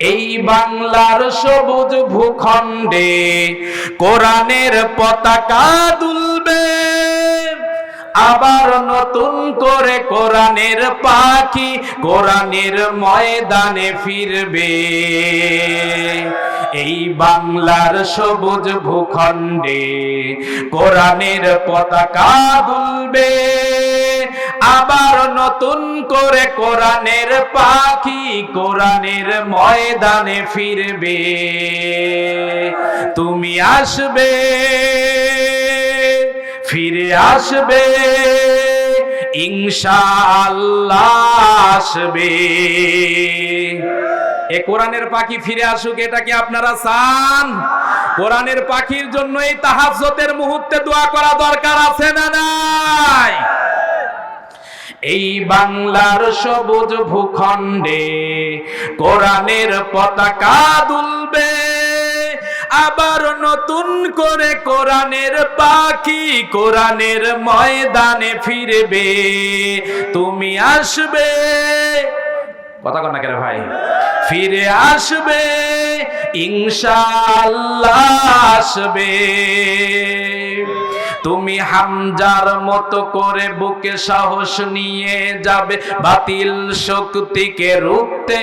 এই বাংলার সবুজ ভূখণ্ডে কোরআনের পতাকা দুলবে। আবার নতুন করে কোরআনের পাখি, কোরআনের ময়দানে ফিরবে। এই বাংলার সবুজ ভূখণ্ডে কোরআনের পতাকা দুলবে। আবার নতুন করে কোরআনের পাখি, কোরআনের ময়দানে ফিরবে। তুমি আসবে। ফিরে আসবে, ইনশাআল্লাহ আসবে। এ কোরআনের পাখি ফিরে আসুক, এটা কি আপনারা চান? কোরআনের পাখির জন্য এই তাহাজ্জতের মুহূর্তে দোয়া করা দরকার আছে না নাই? এই বাংলার সবুজ ভূখণ্ডে কোরআনের পতাকা দুলবে। আবার নতুন করে কোরআনের পাখি কোরআনের ময়দানে ফিরবে। তুমি আসবে। কথা কন না কেন ভাই? ফিরে আসবে। ইনশাল্লাহ আসবে। তুমি হামজার মতো করে বুকে সাহস নিয়ে যাবে বাতিল শক্তিকে রুখতে।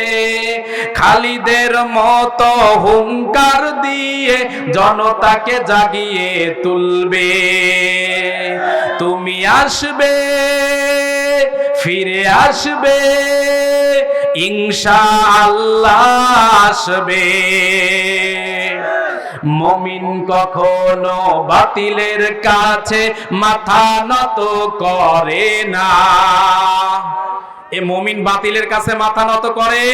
খালিদের মতো হুঙ্কার দিয়ে জনতাকে জাগিয়ে তুলবে। তুমি আসবে, ফিরে আসবে, ইনশাআল্লাহ আসবে। মমিন কখনো বাতিলের কাছে মাথা নত করে না। এ মমিন বাতিলের কাছে মাথা নত করে।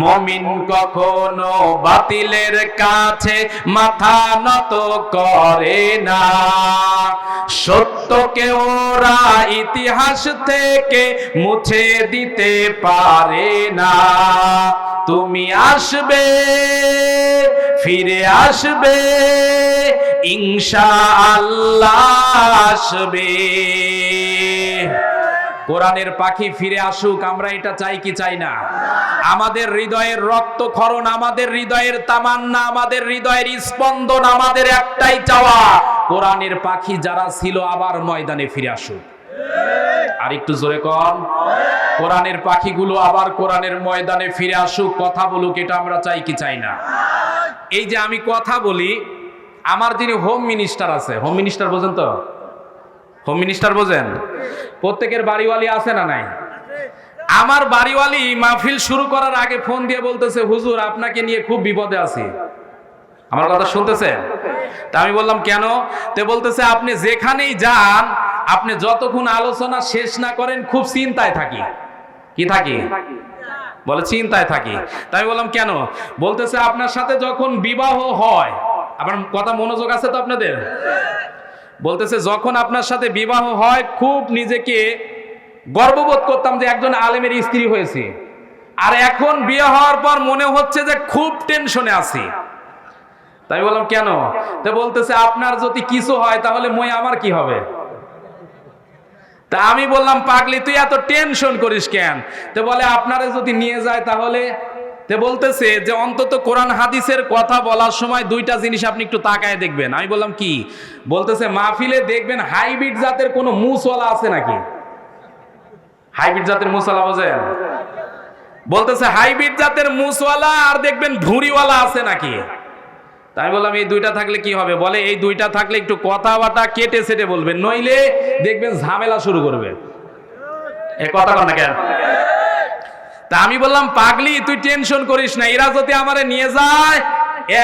মমিন কখনো বাতিলের কাছে মাথা নত করে না। সত্যকে ওরা ইতিহাস থেকে মুছে দিতে পারে না। তুমি আসবে, ফিরে আসবে, ইনশাআল্লাহ আসবে। কোরআনের পাখি ফিরে আসুক, আমরা এটা চাই কি চাই না? আমাদের হৃদয়ের রক্তক্ষরণ, আমাদের হৃদয়ের তামান্না, আমাদের হৃদয়ের স্পন্দন, আমাদের একটাই চাওয়া, কোরআনের পাখি যারা ছিল আবার ময়দানে ফিরে আসুক। আর একটু জোরে কম কোরআনের পাখিগুলো আবার কোরআনের ময়দানে ফিরে আসুক, কথা বলুক, এটা আমরা চাই কি চাই না? এই যে আমি কথা বলি, আমার যিনি হোম মিনিস্টার আছে হোম মিনিস্টার বোঝেন তো? হোম মিনিস্টার বোঝেন? প্রত্যেকের বাড়িওয়ালি আছে না নাই? আমার বাড়িওয়ালি মাহফিল শুরু করার আগে ফোন দিয়ে বলতেছে, হুজুর, আপনাকে নিয়ে খুব বিপদে আছি। আমার কথা শুনতেছেন তা আমি বললাম, কেন? তে বলতেছে, আপনি যেখানেই যান, আপনি যতক্ষণ আলোচনা শেষ না করেন, খুব চিন্তায় থাকি। কি থাকি? বলে, চিন্তায় থাকি। তাই আমি বললাম, কেন? বলতেছে, আপনার সাথে যখন বিবাহ হয় আমার কথা মনোযোগ আছে তো আপনাদের? বলতেছে, যখন আপনার সাথে বিবাহ হয়, খুব নিজেকে গর্ববোধ করতাম যে একজন আলেমের স্ত্রী হয়েছে। আর এখন বিয়ে হওয়ার পর মনে হচ্ছে যে খুব টেনশনে আছি। তাই বললাম, কেন? তো বলতেছে, আপনার যদি কিছু হয়, তাহলে মই আমার কি হবে? তা আমি বললাম, পাগলি, তুই এত টেনশন করিস কেন? তো বলে, আপনারা যদি নিয়ে যায়, তাহলে তে বলতেছে যে অন্তত কোরআন হাদিসের কথা বলার সময় দুইটা জিনিস আপনি একটু তাকায় দেখবেন। আমি বললাম, কি? বলতেছে, মাহফিলে দেখবেন হাইব্রিড জাতের কোনো মুসওয়ালা আছে নাকি? হাইব্রিড জাতের মুসওয়ালা বোঝেন? বলতেছে, হাইব্রিড জাতের মুসওয়ালা আর দেখবেন ভুঁড়িওয়ালা আছে নাকি? তাই বললাম, এই দুইটা থাকলে কি হবে? বলে, এই দুইটা থাকলে একটু কথা বাটা কেটে সেটে বলবেন, নইলে দেখবেন ঝামেলা শুরু করবে। এ কথা কেন? তা আমি বললাম, পাগলি, তুই টেনশন করিস না, এরা যদি আমারে নিয়ে যায়,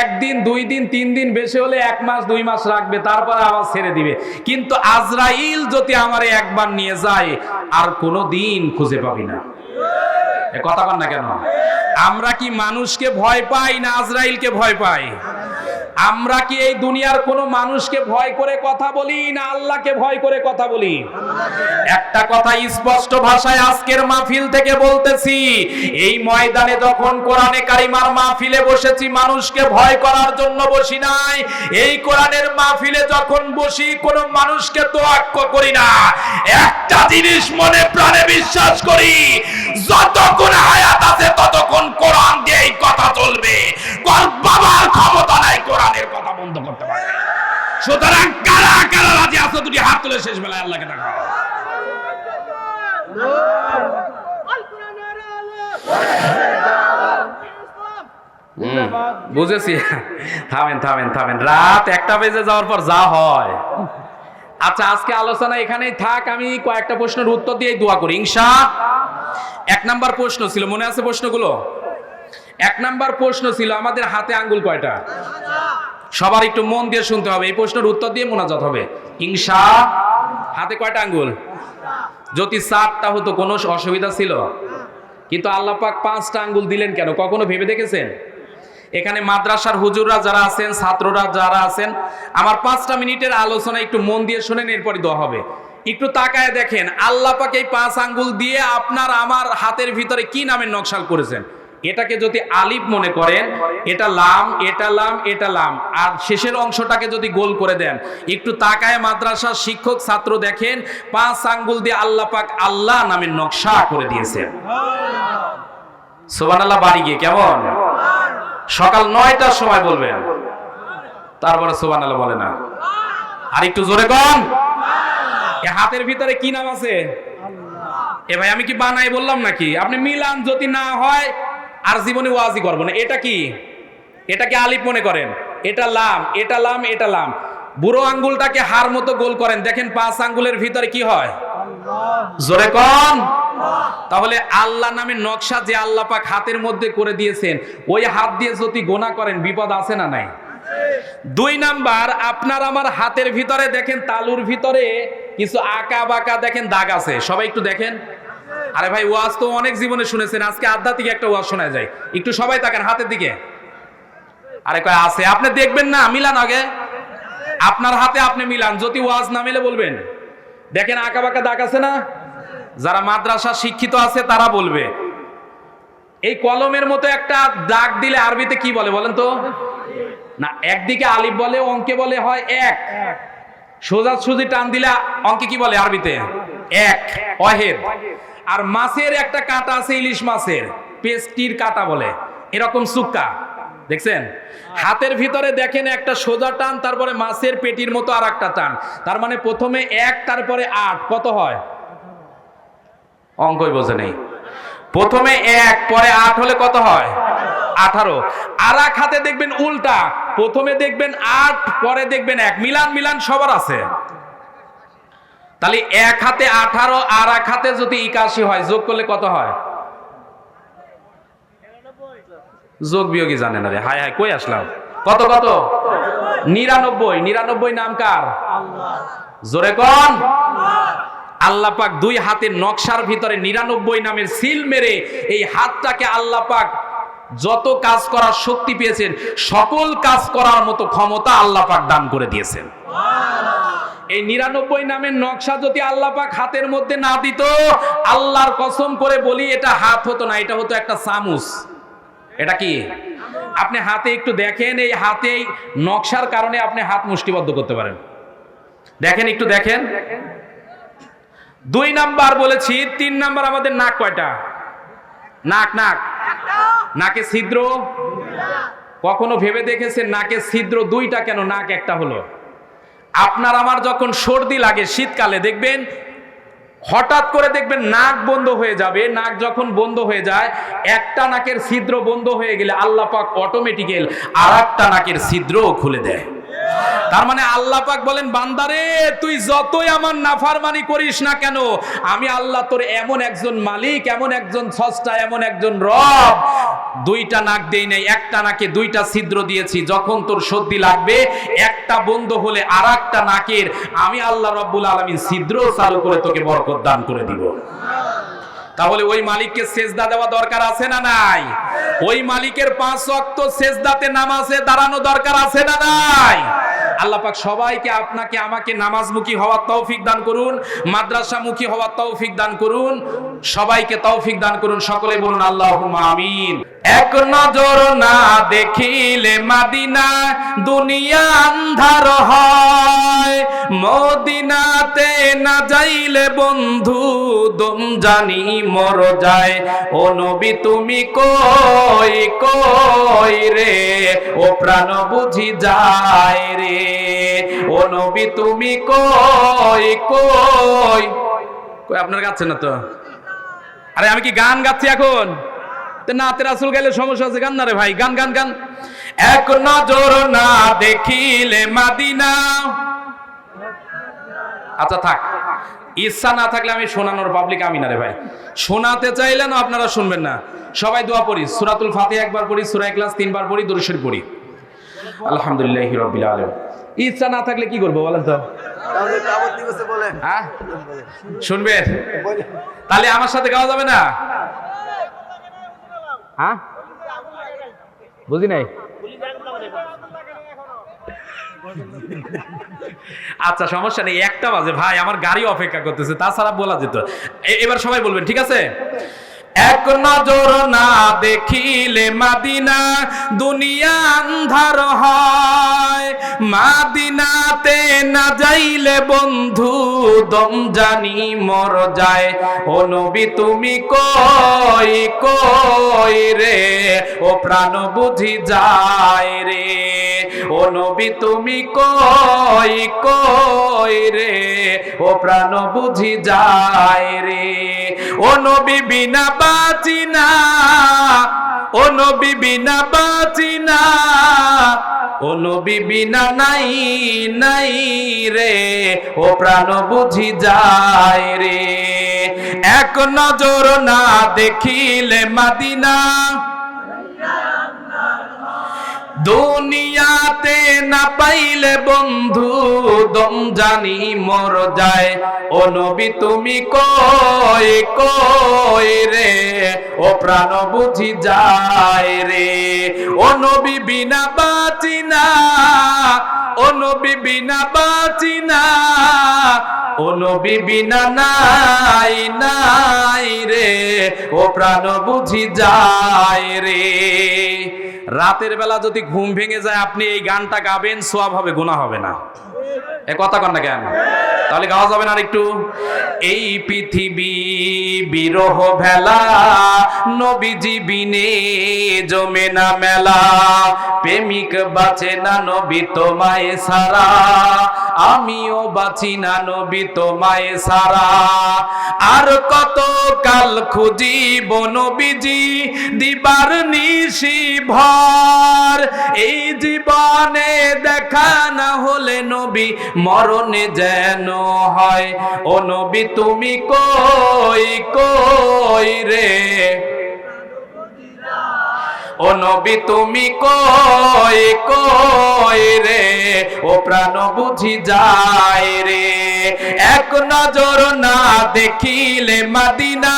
একদিন, দুই দিন, তিন দিন বেশি হলে এক মাস, দুই মাস রাখবে, তারপরে আবার ছেড়ে দিবে। কিন্তু আজরাইল যদি আমারে একবার নিয়ে যায়, আর কোনো দিন খুঁজে পাবি না। কথা বল না কেন? আমরা কি মানুষকে ভয় পাই না আজরাইলকে ভয় পাই? আমরা কি এই দুনিয়ার কোনো মানুষকে ভয় করে কথা বলি না আল্লাহকে ভয় করে কথা বলি? একটা কথা স্পষ্ট ভাষায় আজকের মাহফিল থেকে বলতেছি, এই ময়দানে যখন কোরআনে কারিমার মাহফিলে বসেছি, মানুষকে ভয় করার জন্য বসি নাই। এই কোরআনের মাহফিলে যখন বসি, কোনো মানুষকে তোয়াক্ক করি না। একটা জিনিস মনে প্রাণে বিশ্বাস করি, যতক্ষণ হায়াত আছে ততক্ষণ কোরআন বুঝেছি। থামেন থামেন থামেন। রাত একটা বেজে যাওয়ার পর যা হয়। আচ্ছা আজকে আলোচনা এখানেই থাক। আমি কয়েকটা প্রশ্নের উত্তর দিয়ে দোয়া করি। ইংশা এক নাম্বার প্রশ্ন ছিল মনে আছে প্রশ্নগুলো? এক নাম্বার প্রশ্ন ছিল, আমাদের হাতে আঙ্গুল কয়টা? সবার একটু মন দিয়ে শুনতে হবে, এই প্রশ্নের উত্তর দিয়ে মোনাজাত হবে। ইনশা হাতে কয়টা আঙ্গুল? যদি চারটা হতো, কোনো অসুবিধা ছিল? কিন্তু আল্লাহ পাক পাঁচটা আঙ্গুল দিলেন কেন? কখনো ভেবে দেখেছেন? এখানে মাদ্রাসার হুজুররা যারা আছেন, ছাত্ররা যারা আছেন, আমার পাঁচটা মিনিটের আলোচনা একটু মন দিয়ে শোনেন, এরপরই দেওয়া হবে। একটু তাকায় দেখেন, আল্লাহ পাক এই পাঁচ আঙ্গুল দিয়ে আপনার আমার হাতের ভিতরে কি নামের নকশাল করেছেন? এটাকে যদি আলিফ মনে করেন, এটা লাম এটা লাম এটা লাম। আর শেষের অংশটাকে যদি গোল করে দেন, একটু তাকায় মাদ্রাসার শিক্ষক, ছাত্র দেখেন, পাঁচ আঙ্গুল দিয়ে আল্লাহ পাক আল্লাহ নামের নকশা করে দিয়েছেন। সোবান আল্লাহ বাড়ি গিয়ে কেমন? সকাল নয়টার সময় বলবেন। তারপরে সোবান আল্লাহ বলে না। আর একটু জোরে কন। হাতের ভিতরে কি নাম আছে? এ ভাই, আমি কি বানাই বললাম নাকি? আপনি মিলান যদি না হয় আর জীবনে ওয়াজি করব না। এটা কি? এটাকে আলিফ মনে করেন? এটা লাম এটা লাম এটা লাম। বুড়ো আঙ্গুলটাকে হার মতো গোল করেন। দেখেন পাঁচ আঙ্গুলের ভিতরে কি হয়? জোরে কন। তাহলে আল্লাহ নামের নকশা যে আল্লাহ পাক হাতের মধ্যে করে দিয়েছেন ওই হাত দিয়ে যদি গোনা করেন বিপদ আছে না নাই? দুই নাম্বার আপনার আমার হাতের ভিতরে দেখেন তালুর ভিতরে কিছু আঁকা বাঁকা দেখেন দাগ আছে। সবাই একটু দেখেন। আরে ভাই, ওয়াজ তো অনেক জীবনে শুনেছেন, আজকে আধ্যাত্মিক একটা ওয়াজ শোনা যায়। একটু সবাই তাকান হাতের দিকে। আরে কয়, আছে। আপনি দেখবেন না, মিলান আগে। আপনার হাতে আপনি মিলান, যদি ওয়াজ না মিলে বলবেন। দেখেন আঁকা বাঁকা দাগ আছে না? যারা মাদ্রাসা শিক্ষিত আছে, তারা বলবে। এই কলমের মতো একটা দাগ দিলে আরবিতে কি বলে বলেন তো? না, একদিকে আলিফ বলে, অঙ্কে বলে হয় এক। সোজা সুজি টান দিলে অঙ্কে কি বলে আরবিতে? এক। অহেদ আর মাছের একটা কাঁটা আছে ইলিশ মাছের, পেস্টির কাঁটা বলে। এরকম সুক্কা, দেখছেন? হাতের ভিতরে দেখেন একটা সোজা টান, তারপরে মাছের পেটির মতো আর একটা টান। তার মানে প্রথমে এক, তারপরে আট, কত হয়? অঙ্কই বোঝে নেই। প্রথমে এক, পরে আট হলে কত হয়? আঠারো। আর এক হাতে দেখবেন উল্টা, প্রথমে দেখবেন আট, পরে দেখবেন এক। মিলান মিলান সবার আছে। তাহলে এক হাতে আঠারো, আর এক হাতে যদি একাশি হয়, যোগ করলে কত হয়? যোগ বিয়োগী জানে না রে। হায় হায়, কই আসলাম? কত কত? নিরানব্বই। নিরানব্বই নাম কার? জোরে কন। আল্লাহ পাক দুই হাতের নকশার ভিতরে নিরানব্বই নামের সিল মেরে এই হাতটাকে আল্লাহ পাক যত কাজ করার শক্তি পেয়েছেন, সকল কাজ করার মতো ক্ষমতা আল্লাহ পাক দান করে দিয়েছেন। এই নিরানব্বই নামের নকশা যদি আল্লাহ পাক হাতের মধ্যে না দিত, আল্লাহর কসম করে বলি এটা হাত হতো না, এটা হতো একটা সামুস এটা কি? আপনি হাতে একটু দেখেন, এই হাতে নকশার কারণে আপনি হাত মুষ্টিবদ্ধ করতে পারেন। দেখেন, একটু দেখেন। দুই নাম্বার বলেছি, তিন নাম্বার আমাদের নাক কয়টা? নাক নাক। নাকে ছিদ্র? কখনো ভেবে দেখেছেন নাকে ছিদ্র দুইটা কেন? নাক একটা হলো। আপনার আমার যখন সর্দি লাগে শীতকালে, দেখবেন হঠাৎ করে দেখবেন নাক বন্ধ হয়ে যাবে, নাক যখন বন্ধ হয়ে যায়, একটা নাকের ছিদ্র বন্ধ হয়ে গেলে আল্লাহ পাক অটোমেটিক্যাল আর একটা নাকের ছিদ্রও খুলে দেয়। তার মানে আল্লাহ পাক বলেন বান্দারে তুই যতই আমার নাফারমানি করিস না কেন, আমি আল্লাহ তোর এমন একজন মালিক, এমন একজন সস্তা, এমন একজন রব দুইটা নাক দেই নাই, একটা নাকে দুইটা ছিদ্র দিয়েছি, যখন তোর সর্দি লাগবে, একটা বন্ধ হলে আর একটা নাকের, আমি আল্লাহ রব্বুল আলমিন ছিদ্র চালু করে তোকে বরকত দান করে দিব। তাহলে ওই মালিককে সেজদা দেওয়া দরকার আছে না নাই? ওই মালিকের পাঁচ অক্ত সেজদাতে নামাজে দাঁড়ানো দরকার আছে না নাই? আল্লাহ পাক সবাইকে আপনাকে, আমাকে নামাজমুখী হওয়ার তৌফিক দান করুন, মাদ্রাসামুখী হওয়ার তৌফিক দান করুন, সবাইকে তৌফিক দান করুন, সকলে বলুন আল্লাহ আমিন। এক নজর না দেখিলে মাদিনা দুনিয়া আন্ধার হয়, মদিনাতে না যাইলে বন্ধু দম জানি মর যায়। ও নবী তুমি কই কই রে? ও প্রাণ বুঝি যায় রে। নবী, তুমি কই কই? কই, আপনার গাচ্ছেন না তো? আরে, আমি কি গান গাচ্ছি এখন? নাতে রাসুল গাইলে সমস্যা আছে, গান না রে ভাই, গান গান গান। এক নজর না দেখিলে মাদিনা। আচ্ছা থাক। ইচ্ছা না থাকলে আমি শোনানোর পাবলিক আমি না রে ভাই। শোনাতে চাইলেন আপনারা শুনবেন না। সবাই দোয়া পড়ি, সুরাতুল ফাতে একবার পড়ি, সুরা ক্লাস তিনবার পড়ি দরুশরী পড়ি। আলহামদুলিল্লাহ রবিল আলম ইচ্ছা না থাকলে কি করব বলেন তো? হ্যাঁ? শুনবেন? তাহলে আমার সাথে গাওয়া যাবে না? হ্যাঁ? বুঝি নাই? আচ্ছা সমস্যা নেই একটা বাজে। ভাই আমার গাড়ি অপেক্ষা করতেছে তাছাড়া বলা যেত। এবার সবাই বলবেন ঠিক আছে? এক নজর না দেখিলে মাদিনা, দুনিয়া আন্ধার হয়। মাদিনাতে না যাইলে বন্ধু, দম জানি মর যায়। ও নবী, তুমি কই? কই রে? ও প্রাণ বুঝি যায় রে। ও নবী, তুমি কই কই রে? ও প্রাণ বুঝি যায় রে। ও নবী, বিনা বাঁচি না। ও নবী, বিনা বাঁচি না। ও নবী বিনা নাই নাই রে। ও প্রাণ বুঝি যায় রে। এক নজর না দেখিলে মাদিনা। দুনিয়াতে না পাইলে বন্ধু, দম জানি মর যায়। ও নবী, তুমি কই কই রে? ও প্রাণ বুঝি যায় রে। ও নবী, বিনা বাঁচি না। ও নবী, বিনা বাঁচি না। ও নবী, বিনা নাই নাই রে। ও প্রাণ বুঝি যায় রে। রাতের বেলা যদি ঘুম ভেঙে যায়, আপনি এই গানটা গাবেন, সোয়াব হবে গুণা হবে না। এ কথা কন না কেন? তাহলে গাওয়া যাবে না একটু এই পৃথিবী বিরহ ভেলা, নবীজি বিনে জমে না মেলা। প্রেমিক বাঁচে না নবী তোমায় সারা, আমিও বাঁচি না নবী তোমায় সারা। আর কত কাল খুঁজিব নবীজি, দিবার নিশি ভর। এই জীবনে দেখা না হলে নবী মরণে যেন হয়। ও নবী, তুমি কই কই রে? ও নবী, তুমি কই কই রে? ও প্রাণ বুঝি যায় রে। এক নজর না দেখিলে মাদিনা।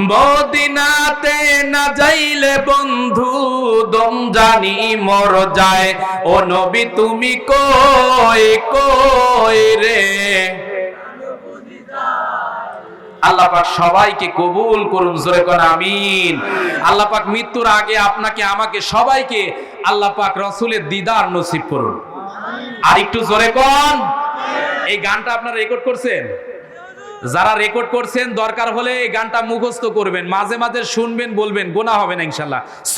মদিনাতে না যাইলে বন্ধু, দম জানি মর যায়। ও নবী, তুমি কই কই রে? আল্লাহ পাক সবাইকে কবুল করুন, জোরে কোন আমিন। আল্লাহ পাক মৃত্যুর আগে আপনাকে, আমাকে সবাইকে আল্লাহ পাক রসুলের দিদার নসিব করুন। আর একটু জোরে কোন। এই গানটা আপনারা রেকর্ড করছেন? যারা রেকর্ড করছেন, দরকার হলে এই গানটা মুখস্থ করবেন, মাঝে মাঝে শুনবেন, বলবেন, গোনা হবে না ইনশাল্লাহ।